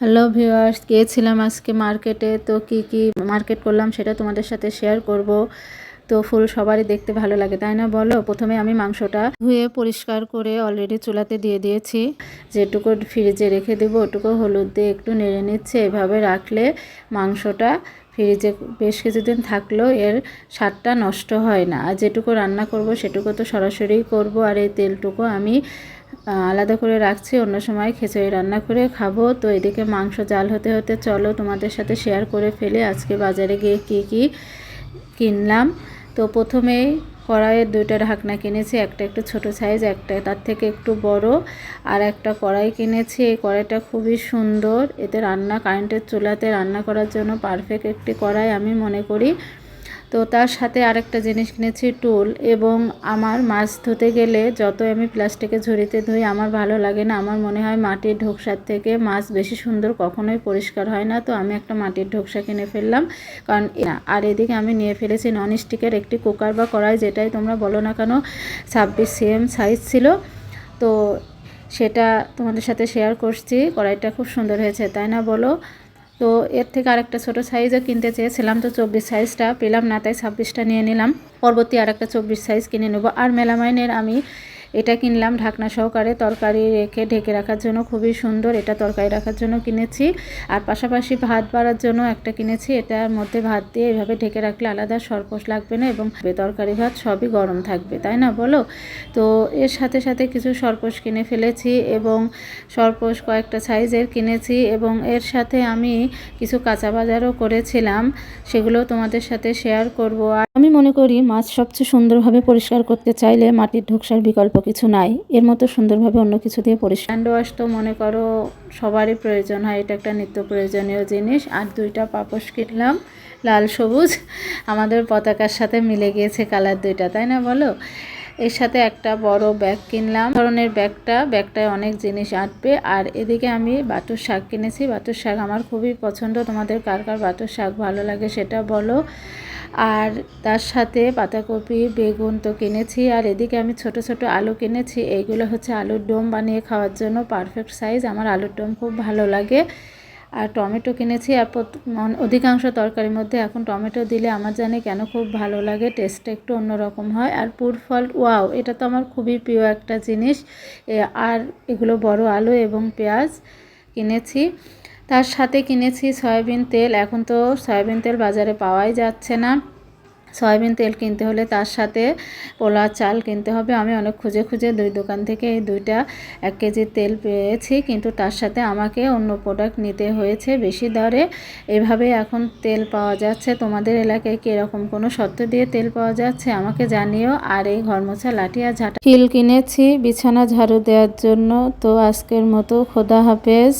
Hello viewers গিয়েছিলাম আজকে মার্কেটে তো কি কি মার্কেট করলাম সেটা তোমাদের সাথে শেয়ার করব। তো ফুল সবারই দেখতে ভালো লাগে, তাই না বলো? প্রথমে আমি মাংসটা ধুয়ে পরিষ্কার করে অলরেডি চুলাতে দিয়ে দিয়েছি। যেটুকু ফ্রিজে রেখে দেবো, ওটুকু হলুদ দিয়ে একটু নেড়ে নিচ্ছে। এভাবে রাখলে মাংসটা ফ্রিজে বেশ কিছুদিন থাকলেও এর স্বাদটা নষ্ট হয় না। আর যেটুকু রান্না করব, সেটুকু তো সরাসরি করব। আর এই তেলটুকু আমি আলাদা করে রাখছি, অন্য সময় খিচুড়ি রান্না করে খাব। তো এদিকে মাংস জাল হতে হতে চলো তোমাদের সাথে শেয়ার করে ফেলে, আজকে বাজারে গিয়ে কি কি কিনলাম। তো প্রথমেই কড়াইয়ের দুইটা ঢাকনা কিনেছি, একটা একটু ছোট সাইজ একটা তার থেকে একটু বড়। আর একটা কড়াই কিনেছি, এই কড়াইটা খুবই সুন্দর। এতে রান্না কারেন্টের চুলাতে রান্না করার জন্য পারফেক্ট একটি কড়াই আমি মনে করি। তো তার সাথে আরেকটা জিনিস কিনেছি, টুল। এবং আমার মাছ ধুতে গেলে যত আমি প্লাস্টিকের ঝুড়িতে ধুই, আমার ভালো লাগে না। আমার মনে হয় মাটির ঢোকসার থেকে মাছ বেশি সুন্দর কখনোই পরিষ্কার হয় না। তো আমি একটা মাটির ঢোকসা কিনে ফেললাম। কারণ আর এদিকে আমি নিয়ে ফেলেছি ননস্টিকের একটি কুকার বা কড়াই, যেটাই তোমরা বলো না কেন, ছাব্বিশ সিএম সাইজ ছিল। তো সেটা তোমাদের সাথে শেয়ার করছি। কড়াইটা খুব সুন্দর হয়েছে, তাই না বলো? তো এর থেকে আরেকটা ছোটো সাইজও কিনতে চেয়েছিলাম, তো চব্বিশ সাইজটা পেলাম না, তাই ছাব্বিশটা নিয়ে নিলাম। পরবর্তী আরেকটা চব্বিশ সাইজ কিনে নেব। আর মেলামাইনের আমি এটা কিনলাম ঢাকনা সহকারে তরকারি রেখে ঢেকে রাখার জন্য, খুবই সুন্দর। এটা তরকারি রাখার জন্য কিনেছি। আর পাশাপাশি ভাত বাড়ার জন্য একটা কিনেছি। এটার মধ্যে ভাত দিয়ে এভাবে ঢেকে রাখলে আলাদা সরপোষ লাগবে না এবং তরকারি ভাত সবই গরম থাকবে, তাই না বলো? তো এর সাথে সাথে কিছু সরপোষ কিনে ফেলেছি এবং সরপোষ কয়েকটা সাইজের কিনেছি এবং এর সাথে আমি কিছু কাঁচা বাজারও করেছিলাম। সেগুলো তোমাদের সাথে শেয়ার করব। আর মনে করি মাছ সবচেয়ে সুন্দরভাবে পরিষ্কার করতে চাইলে মাটির ঢোকসার বিকল্প কিছু নাই। এর মতো সুন্দরভাবে অন্য কিছু দিয়ে পরিষ্কার হ্যান্ড ওয়াশ তো মনে করো সবারই প্রয়োজন হয়, এটা একটা নিত্য প্রয়োজনীয় জিনিস। আর দুইটা পাপোশ কিনলাম, লাল সবুজ। আমাদের পতাকার সাথে মিলে গিয়েছে কালার দুইটা, তাই না বলো? এর সাথে একটা বড় ব্যাগ কিনলাম। ধরনের ব্যাগটা, ব্যাগটায় অনেক জিনিস আঁটবে। আর এদিকে আমি বাটুর শাক কিনেছি। বাটুর শাক আমার খুবই পছন্দ। তোমাদের কার কার বাটুর শাক ভালো লাগে সেটা বলো। আর তার সাথে পাতাকপি, বেগুন তো কিনেছি। আর এদিকে আমি ছোট ছোট আলু কিনেছি। এইগুলো হচ্ছে আলুর ডোম বানিয়ে খাওয়ার জন্য পারফেক্ট সাইজ আমার আলুর ডোম খুব ভালো লাগে। আর টমেটো কিনেছি। আর অধিকাংশ তরকারির মধ্যে এখন টমেটো দিলে আমার জানে কেন খুব ভালো লাগে টেস্টটা একটু অন্যরকম হয়। আর পুর ফল ওয়াও এটা তো আমার খুবই প্রিয় একটা জিনিস। আর এগুলো বড় আলু এবং পেঁয়াজ কিনেছি। তার সাথে কিনেছি সয়াবিন তেল। এখন তো সয়াবিন তেল বাজারে পাওয়াই যাচ্ছে না। সয়াবিন তেল কিনতে হলে তার সাথে পোলা চাল কিনতে হবে। আমি অনেক খুঁজে খুঁজে দুই দোকান থেকে এই দুইটা এক কেজি তেল পেয়েছি, কিন্তু তার সাথে আমাকে অন্য প্রোডাক্ট নিতে হয়েছে বেশি দরে। এভাবে এখন তেল পাওয়া যাচ্ছে। তোমাদের এলাকায় কীরকম কোনো শর্ত দিয়ে তেল পাওয়া যাচ্ছে? আমাকে জানিও। আর এই ঘর মোছা লাঠি আর ঝাঁটা কিল কিনেছি। বিছানা ঝাড়ু দেওয়ার জন্য। তো আজকের মতো খোদা হাফেজ।